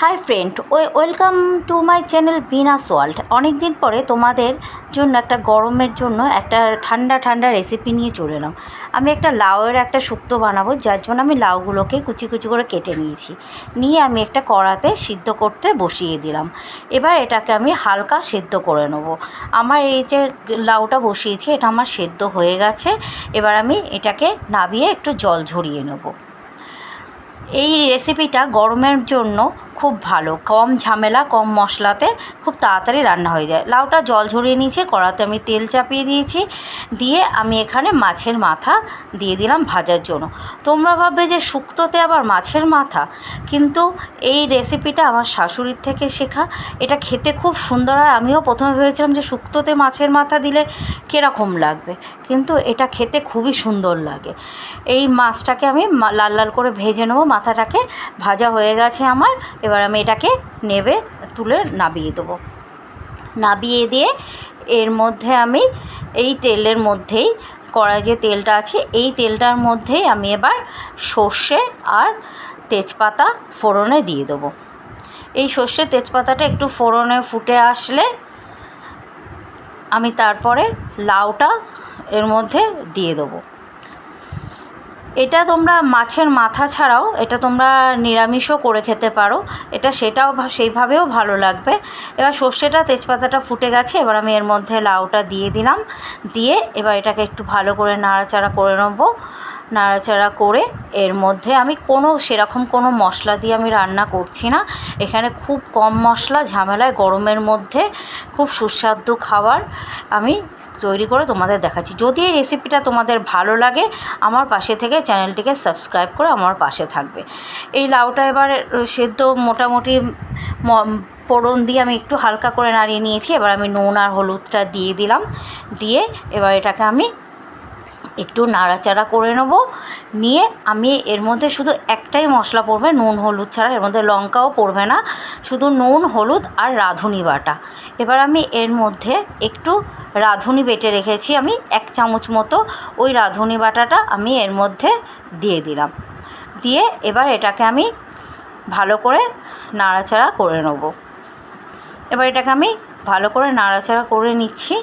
Hi friend welcome to my channel Binas world অনেক দিন পরে তোমাদের জন্য একটা গরমের জন্য একটা ঠান্ডা ঠান্ডা রেসিপি নিয়ে চলে এলাম। আমি একটা লাউয়ের একটা শুক্তো বানাবো, যার জন্য আমি লাউগুলোকে কুচি কুচি করে কেটে নিয়েছি। নিয়ে আমি একটা কড়াতে সিদ্ধ করতে বসিয়ে দিলাম। এবার এটাকে আমি হালকা সেদ্ধ করে নেব। আমার এই যে লাউটা বসিয়েছি, এটা আমার সেদ্ধ হয়ে গেছে। এবার আমি এটাকে নাবিয়ে একটু জল ঝরিয়ে নেব। এই রেসিপিটা গরমের জন্য খুব ভালো। কম ঝামেলা, কম মশলাতে খুব তাড়াতাড়ি রান্না হয়ে যায়। লাউটা জল ঝরিয়ে নিয়েছে, কড়াতে আমি তেল চাপিয়ে দিয়েছি। দিয়ে আমি এখানে মাছের মাথা দিয়ে দিলাম ভাজার জন্য। তোমরা ভাববে যে শুক্তোতে আবার মাছের মাথা? কিন্তু এই রেসিপিটা আমার শাশুড়ির থেকে শেখা। এটা খেতে খুব সুন্দর হয়। আমিও প্রথমে ভেবেছিলাম যে শুক্তোতে মাছের মাথা দিলে কীরকম লাগবে? কিন্তু এটা খেতে খুবই সুন্দর লাগে। এই মাছটাকে আমি লাল লাল করে ভেজে নেব। মাথাটাকে ভাজা হয়ে গেছে আমার। এবার আমি এটাকে নেবে, তুলে নাবিয়ে দেবো। নাবিয়ে দিয়ে এর মধ্যে আমি এই তেলের মধ্যেই কড়াই যে তেলটা আছে, এই তেলটার মধ্যেই আমি এবার সর্ষে আর তেজপাতা ফোড়নে দিয়ে দেবো। এই সর্ষে তেজপাতাটা একটু ফোড়নে ফুটে আসলে আমি তারপরে লাউটা এর মধ্যে দিয়ে দেবো। এটা তোমরা মাছের মাথা ছাড়াও এটা তোমরা নিরামিষও করে খেতে পারো। এটা সেটাও সেইভাবেও ভালো লাগবে। এবার সর্ষেটা, তেজপাতাটা ফুটে গেছে, এবার আমি এর মধ্যে লাউটা দিয়ে দিলাম। দিয়ে এবার এটাকে একটু ভালো করে নাড়াচাড়া করে নেব। নাড়াচাড়া করে এর মধ্যে আমি কোনো সেরকম কোনো মশলা দিয়ে আমি রান্না করছি না। এখানে খুব কম মশলা, ঝামেলায় গরমের মধ্যে খুব সুস্বাদু খাবার আমি তৈরি করে তোমাদের দেখাচ্ছি। যদি এই রেসিপিটা তোমাদের ভালো লাগে, আমার পাশে থেকে চ্যানেলটিকে সাবস্ক্রাইব করে আমার পাশে থাকবে। এই লাউটা এবার সেদ্ধ মোটামুটি ফোড়ন দিয়ে আমি একটু হালকা করে নাড়িয়ে নিয়েছি। এবার আমি নুন আর হলুদটা দিয়ে দিলাম। দিয়ে এবার এটাকে আমি একটু নাড়াচাড়া করে নেব। নিয়ে আমি এর মধ্যে শুধু একটাই মশলা পড়বে, নুন, হলুদ ছাড়া। এর মধ্যে লঙ্কাও পড়বে না, শুধু নুন, হলুদ আর রাঁধুনি বাটা। এবার আমি এর মধ্যে একটু রাঁধুনি বেটে রেখেছি আমি, এক চামচ মতো। ওই রাঁধুনি বাটাটা আমি এর মধ্যে দিয়ে দিলাম। দিয়ে এবার এটাকে আমি ভালো করে নাড়াচাড়া করে নেব। এবার এটাকে আমি ভালো করে নাড়াচাড়া করে নিচ্ছি।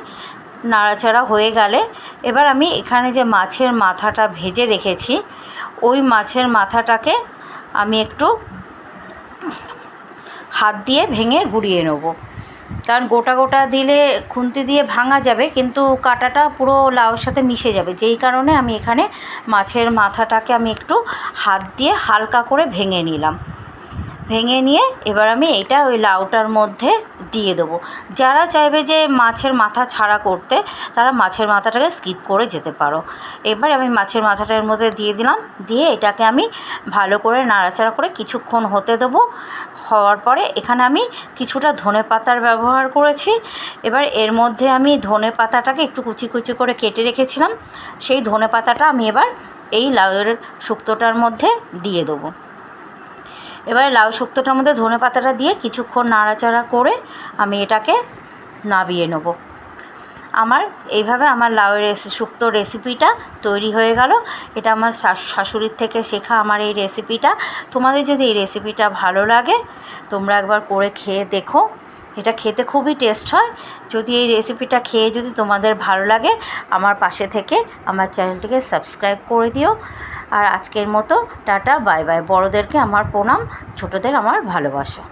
নাড়াচাড়া হয়ে গেলে এবার আমি এখানে যে মাছের মাথাটা ভেজে রেখেছি, ওই মাছের মাথাটাকে আমি একটু হাত দিয়ে ভেঙে গুঁড়িয়ে নেব। কারণ গোটা গোটা দিলে খুন্তি দিয়ে ভাঙা যাবে, কিন্তু কাঁটাটা পুরো লাউর সাথে মিশে যাবে। যেই কারণে আমি এখানে মাছের মাথাটাকে আমি একটু হাত দিয়ে হালকা করে ভেঙে নিলাম। ভেঙে নিয়ে এবার আমি এটা ওই লাউটার মধ্যে দিয়ে দেবো। যারা চাইবে যে মাছের মাথা ছাড়া করতে, তারা মাছের মাথাটাকে স্কিপ করে যেতে পারো। এবার আমি মাছের মাথাটার মধ্যে দিয়ে দিলাম। দিয়ে এটাকে আমি ভালো করে নাড়াচাড়া করে কিছুক্ষণ হতে দেবো। হওয়ার পরে এখানে আমি কিছুটা ধনে পাতার ব্যবহার করেছি। এবার এর মধ্যে আমি ধনে পাতাটাকে একটু কুচি কুচি করে কেটে রেখেছিলাম। সেই ধনে পাতাটা আমি এবার এই লাউয়ের শুক্তোটার মধ্যে দিয়ে দেবো। এবারে লাউ শুক্তোটার মধ্যে ধনে পাতাটা দিয়ে কিছুক্ষণ নাড়াচাড়া করে আমি এটাকে নাবিয়ে নেব। আমার, এইভাবে আমার লাউ রেসি শুক্তো রেসিপিটা তৈরি হয়ে গেল। এটা আমার শাশুড়ির থেকে শেখা আমার এই রেসিপিটা। তোমাদের যদি এই রেসিপিটা ভালো লাগে, তোমরা একবার করে খেয়ে দেখো। এটা খেতে খুবই টেস্ট হয়। যদি এই রেসিপিটা খেয়ে যদি তোমাদের ভালো লাগে, আমার পাশে থেকে আমার চ্যানেলটিকে সাবস্ক্রাইব করে দিও। আর আজকের মতো টাটা বাই বাই বড়োদেরকে আমার প্রণাম, ছোটোদের আমার ভালোবাসা।